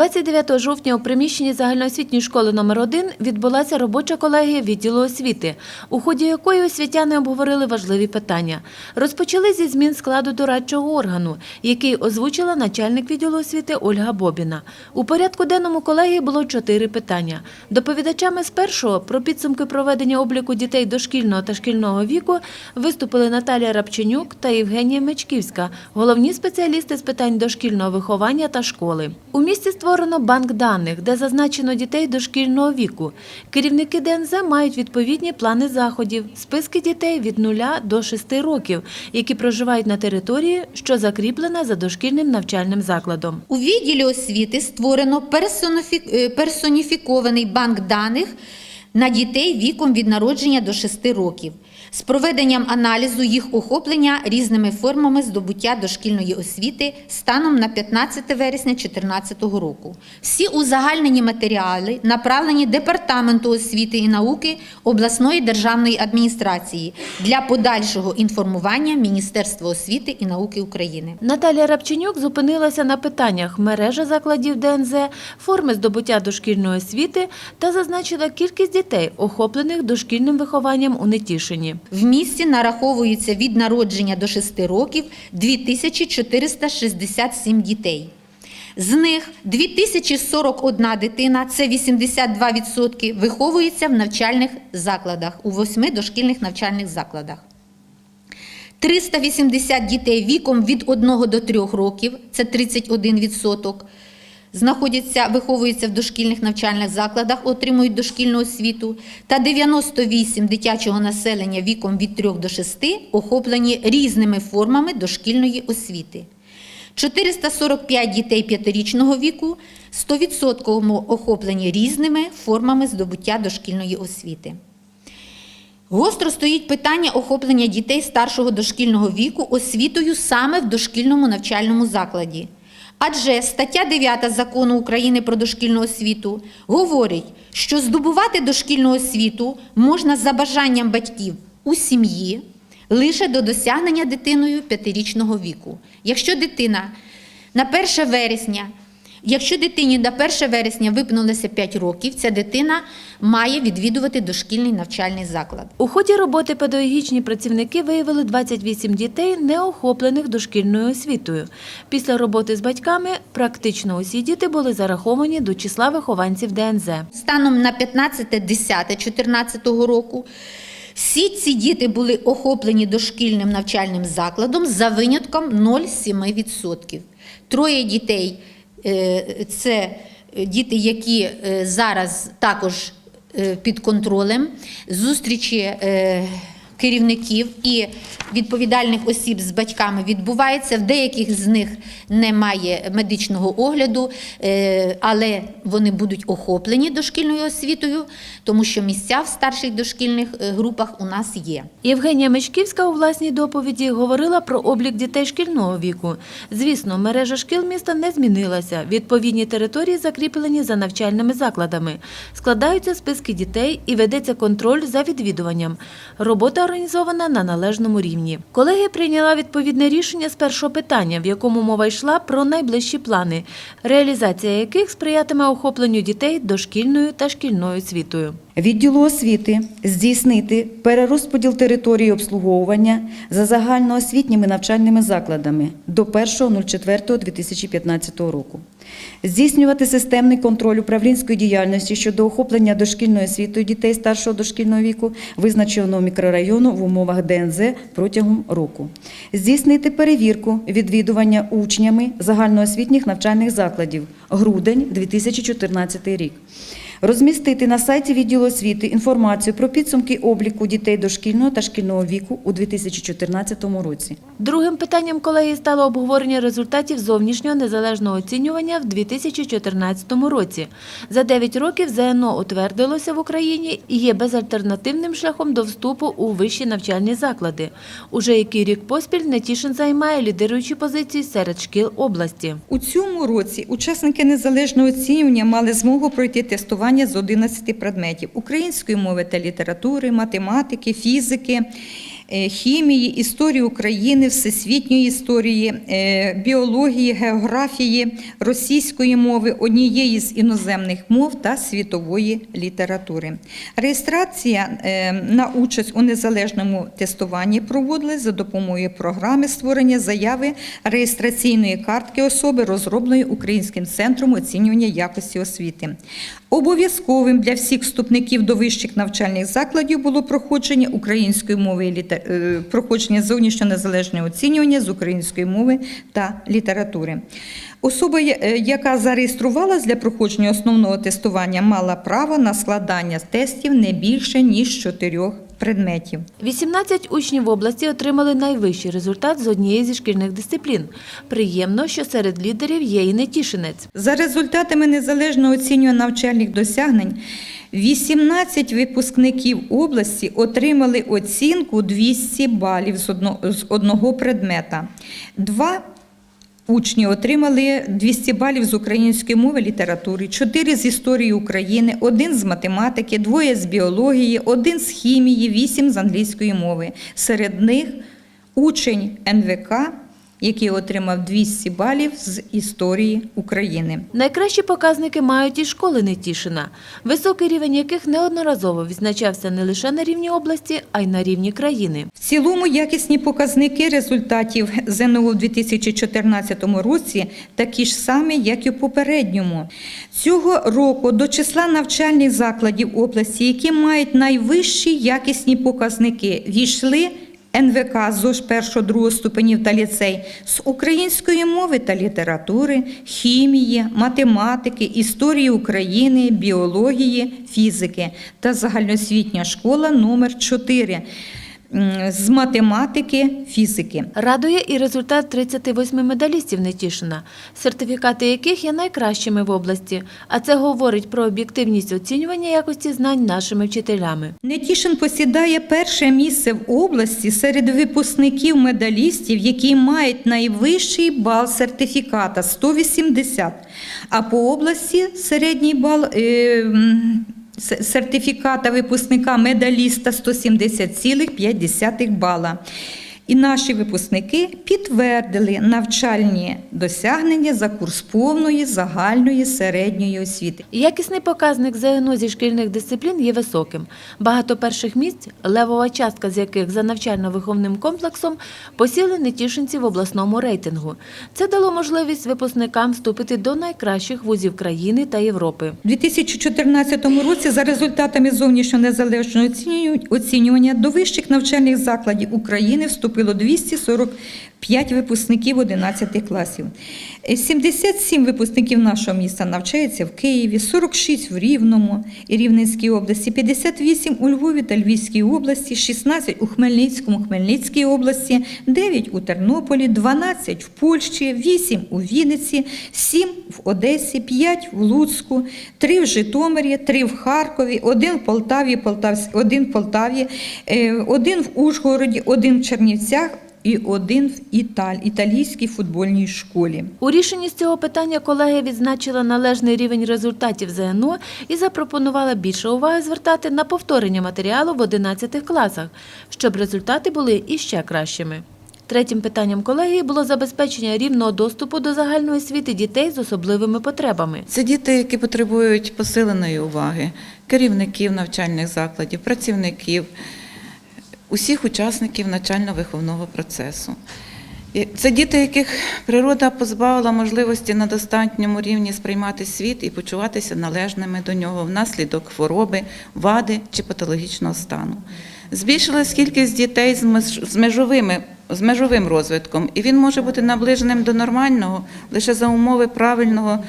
29 жовтня у приміщенні загальноосвітньої школи номер 1 відбулася робоча колегія відділу освіти, у ході якої освітяни обговорили важливі питання. Розпочали зі змін складу дорадчого органу, який озвучила начальник відділу освіти Ольга Бобіна. У порядку денному колегії було чотири питання. Доповідачами з першого про підсумки проведення обліку дітей дошкільного та шкільного віку виступили Наталія Рабченюк та Євгенія Мечківська, головні спеціалісти з питань дошкільного виховання та школи. У місті створено банк даних, де зазначено дітей дошкільного віку. Керівники ДНЗ мають відповідні плани заходів, списки дітей від 0 до 6 років, які проживають на території, що закріплена за дошкільним навчальним закладом. У відділі освіти створено е, персоніфікований банк даних на дітей віком від народження до 6 років з проведенням аналізу їх охоплення різними формами здобуття дошкільної освіти станом на 15 вересня 2014 року. Всі узагальнені матеріали направлені Департаменту освіти і науки обласної державної адміністрації для подальшого інформування Міністерства освіти і науки України. Наталія Рабченюк зупинилася на питаннях мережа закладів ДНЗ, форми здобуття дошкільної освіти та зазначила кількість дітей, охоплених дошкільним вихованням у Нетішині. В місті нараховується від народження до 6 років 2467 дітей. З них 2041 дитина, це 82%, виховується в навчальних закладах, у восьми дошкільних навчальних закладах. 380 дітей віком від 1 до 3 років, це 31%, знаходяться, виховуються в дошкільних навчальних закладах, отримують дошкільну освіту, та 98 дитячого населення віком від 3 до 6 охоплені різними формами дошкільної освіти. 445 дітей п'ятирічного віку 100% охоплені різними формами здобуття дошкільної освіти. Гостро стоїть питання охоплення дітей старшого дошкільного віку освітою саме в дошкільному навчальному закладі. Адже стаття 9 закону України про дошкільну освіту говорить, що здобувати дошкільну освіту можна за бажанням батьків у сім'ї лише до досягнення дитиною п'ятирічного віку. Якщо дитина на 1 вересня Якщо дитині до 1 вересня виповнилося 5 років, ця дитина має відвідувати дошкільний навчальний заклад. У ході роботи педагогічні працівники виявили 28 дітей, не охоплених дошкільною освітою. Після роботи з батьками практично усі діти були зараховані до числа вихованців ДНЗ. Станом на 15.10.14 року всі ці діти були охоплені дошкільним навчальним закладом за винятком 0,7%. Троє дітей це діти, які е, зараз також е, під контролем, зустрічі е, керівників і відповідальних осіб з батьками відбувається. В деяких з них немає медичного огляду, е, але вони будуть охоплені дошкільною освітою, тому що місця в старших дошкільних е, групах у нас є. Євгенія Мечківська у власній доповіді говорила про облік дітей шкільного віку. Звісно, мережа шкіл міста не змінилася. Відповідні території закріплені за навчальними закладами. Складаються списки дітей і ведеться контроль за відвідуванням. Робота організована на належному рівні. Колегія прийняла відповідне рішення з першого питання, в якому мова йшла про найближчі плани, реалізація яких сприятиме охопленню дітей дошкільною та шкільною освітою. Відділу освіти здійснити перерозподіл території обслуговування за загальноосвітніми навчальними закладами до 1.04.2015 року. Здійснювати системний контроль управлінської діяльності щодо охоплення дошкільною освітою дітей старшого дошкільного віку, визначеного мікрорайону в умовах ДНЗ протягом року. Здійснити перевірку відвідування учнями загальноосвітніх навчальних закладів грудень 2014 рік. Розмістити на сайті відділу освіти інформацію про підсумки обліку дітей дошкільного та шкільного віку у 2014 році. Другим питанням колегії стало обговорення результатів зовнішнього незалежного оцінювання в 2014 році. За 9 років ЗНО утвердилося в Україні і є безальтернативним шляхом до вступу у вищі навчальні заклади. Уже який рік поспіль Нетішин займає лідируючі позиції серед шкіл області. У цьому році учасники незалежного оцінювання мали змогу пройти тестування з 11 предметів української мови та літератури, математики, фізики. Е, хімії, історії України, всесвітньої історії, е, біології, географії, російської мови, однієї з іноземних мов та світової літератури. Реєстрація е, на участь у незалежному тестуванні проводилась за допомогою програми створення заяви реєстраційної картки особи, розробленої Українським центром оцінювання якості освіти. Обов'язковим для всіх вступників до вищих навчальних закладів було проходження української мови і літе- е, проходження зовнішньо незалежне оцінювання з української мови та літератури. Особа, е, яка зареєструвалась для проходження основного тестування, мала право на складання тестів не більше ніж чотирьох предметів. 18 учнів області отримали найвищий результат з однієї зі шкільних дисциплін. Приємно, що серед лідерів є і нетішинець. За результатами незалежного оцінювання навчальних досягнень 18 випускників області отримали оцінку 200 балів з одно- з одного предмета. Два Учні отримали 200 балів з української мови літератури, 4 з історії України, один з математики, двоє з біології, один з хімії, 8 з англійської мови. Серед них учень НВК, який отримав 200 балів з історії України. Найкращі показники мають і школи Нетішина, високий рівень яких неодноразово відзначався не лише на рівні області, а й на рівні країни. В цілому якісні показники результатів ЗНО в 2014 році такі ж самі, як і в попередньому. Цього року до числа навчальних закладів області, які мають найвищі якісні показники, війшли НВК ЗОЖ 1-2 ступенів та ліцей з української мови та літератури, хімії, математики, історії України, біології, фізики та загальноосвітня школа номер 4 з математики, фізики. Радує і результат 38 медалістів Нетішина, сертифікати яких є найкращими в області. А це говорить про об'єктивність оцінювання якості знань нашими вчителями. Нетішин посідає перше місце в області серед випускників медалістів, які мають найвищий бал сертифіката 180, а по області середній бал е, сертифіката випускника медаліста 170,5 бала. І наші випускники підтвердили навчальні досягнення за курс повної загальної середньої освіти. Якісний показник ЗНО зі шкільних дисциплін є високим. Багато перших місць, левова частка з яких за навчально-виховним комплексом посіли нетішинці в обласному рейтингу. Це дало можливість випускникам вступити до найкращих вузів країни та Європи. У 2014 році за результатами зовнішнього незалежного оцінювання- до вищих навчальних закладів України поступило 240 5 випускників 11 класів. Е, 77 випускників нашого міста навчаються в Києві, 46 в Рівному і Рівненській області, 58 у Львові та Львівській області, 16 у Хмельницькому, Хмельницькій області, 9 у Тернополі, 12 в Польщі, 8 у Вінниці, 7 в Одесі, 5 в Луцьку, 3 в Житомирі, 3 в Харкові, 1 в Полтаві, 1 в Полтаві, е, 1 в Ужгороді, 1 в Чернівцях, і 1 в Італь, італійській футбольній школі. У рішенні з цього питання колегія відзначила належний рівень результатів ЗНО і запропонувала більше уваги звертати на повторення матеріалу в 11 класах, щоб результати були іще кращими. Третім питанням колегії було забезпечення рівного доступу до загальної освіти дітей з особливими потребами. Це діти, які потребують посиленої уваги, керівників навчальних закладів, працівників, усіх учасників навчально-виховного процесу. Це діти, яких природа позбавила можливості на достатньому рівні сприймати світ і почуватися належними до нього внаслідок хвороби, вади чи патологічного стану. Збільшилась кількість дітей з межовими з межовим розвитком, і він може бути наближеним до нормального лише за умови правильного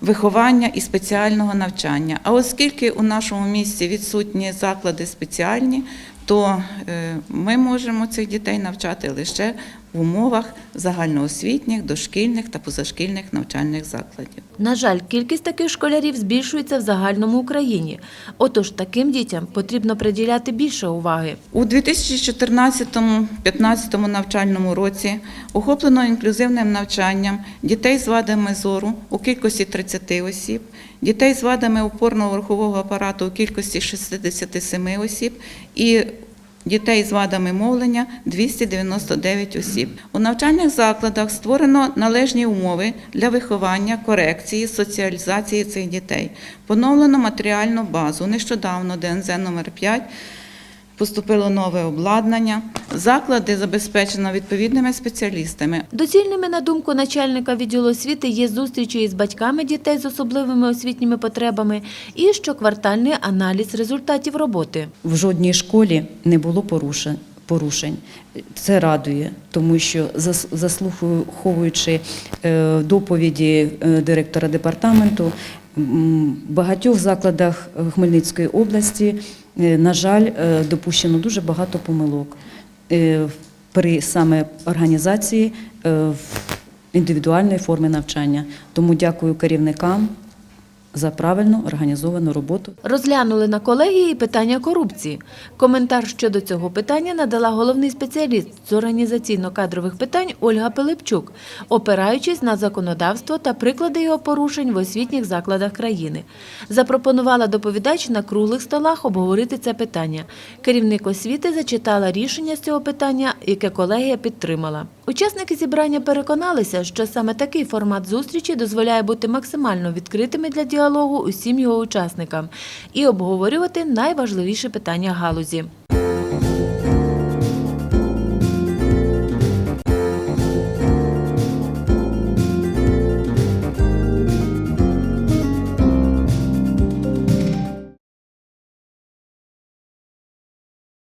виховання і спеціального навчання. А оскільки у нашому місті відсутні заклади спеціальні, то е, ми можемо цих дітей навчати лише в умовах загальноосвітніх, дошкільних та позашкільних навчальних закладів. На жаль, кількість таких школярів збільшується в загальному Україні. Отож, таким дітям потрібно приділяти більше уваги. У 2014-2015 навчальному році охоплено інклюзивним навчанням дітей з вадами зору у кількості 30 осіб, дітей з вадами опорно-рухового апарату у кількості 67 осіб і дітей з вадами мовлення 299 осіб. У навчальних закладах створено належні умови для виховання, корекції, соціалізації цих дітей. Поновлено матеріальну базу. Нещодавно ДНЗ номер 5 Поступило нове обладнання, заклади забезпечено відповідними спеціалістами. Доцільними, на думку начальника відділу освіти, є зустрічі із батьками дітей з особливими освітніми потребами і щоквартальний аналіз результатів роботи. В жодній школі не було порушень. Порушень це радує, тому що зас- заслуховуючи е, доповіді е, директора департаменту, багатьох закладах е, Хмельницької області, е, на жаль, е, допущено дуже багато помилок при саме організації індивідуальної форми навчання. Тому дякую керівникам за правильно організовану роботу. Розглянули на колегії питання корупції. Коментар щодо цього питання надала головний спеціаліст з організаційно-кадрових питань Ольга Пилипчук, опираючись на законодавство та приклади його порушень в освітніх закладах країни. Запропонувала доповідач на круглих столах обговорити це питання. Керівник освіти зачитала рішення з цього питання, яке колегія підтримала. Учасники зібрання переконалися, що саме такий формат зустрічі дозволяє бути максимально відкритими для діалогу усім його учасникам і обговорювати найважливіші питання галузі.